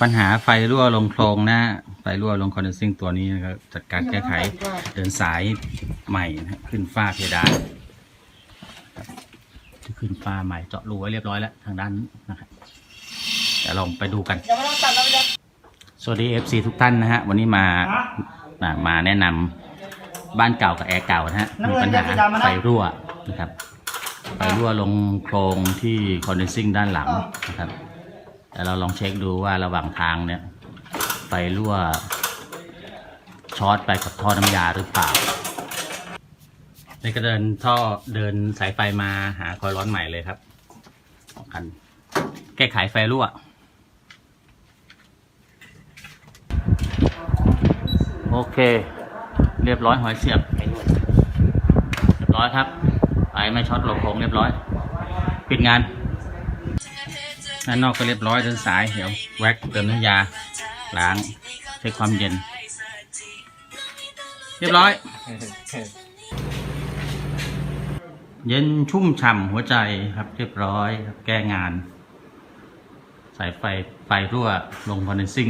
ปัญหาไฟรั่วลงโครงนะไฟรั่วลงคอนเดนซิ่งตัวนี้นะครับจัดการแก้ไขเดินสายใหม่นะขึ้นฝ้าเพดานที่ขึ้นฝ้าใหม่เจาะรูไว้เรียบร้อยแล้วทางด้านนี้นะครับเดี๋ยวลองไปดูกันยังไม่ต้องตัดแล้วไปเลยสวัสดี FC ทุกท่านนะฮะวันนี้มามามาแนะนำบ้านเก่ากับแอร์เก่านะฮะมีปัญหาไฟรั่วนะครับไฟรั่วลงโครงที่คอนเดนซิ่งด้านหลังนะครับ แต่เราลองเช็คดูว่าระหว่างทางเนี่ย ไฟรั่วช็อตไปกับท่อน้ำยาหรือเปล่านี่ก็เดินท่อเดินสายไฟมาหาคอยร้อนใหม่เลยครับกันแก้ไขไฟรั่วโอเค เรียบร้อยหอยเสียบเรียบร้อยครับไฟไม่ช็อตหลงโค้งเรียบร้อย ปิดงาน ด้านนอกก็เรียบร้อยเดินสายเดี๋ยวแว็กเติมน้ำยาล้างใช้คความเย็น เรียบร้อย เย็นชุ่มฉ่ำหัวใจครับ เรียบร้อยครับแก้งาน สายไฟไฟรั่วลงคอนเดนซิ่ง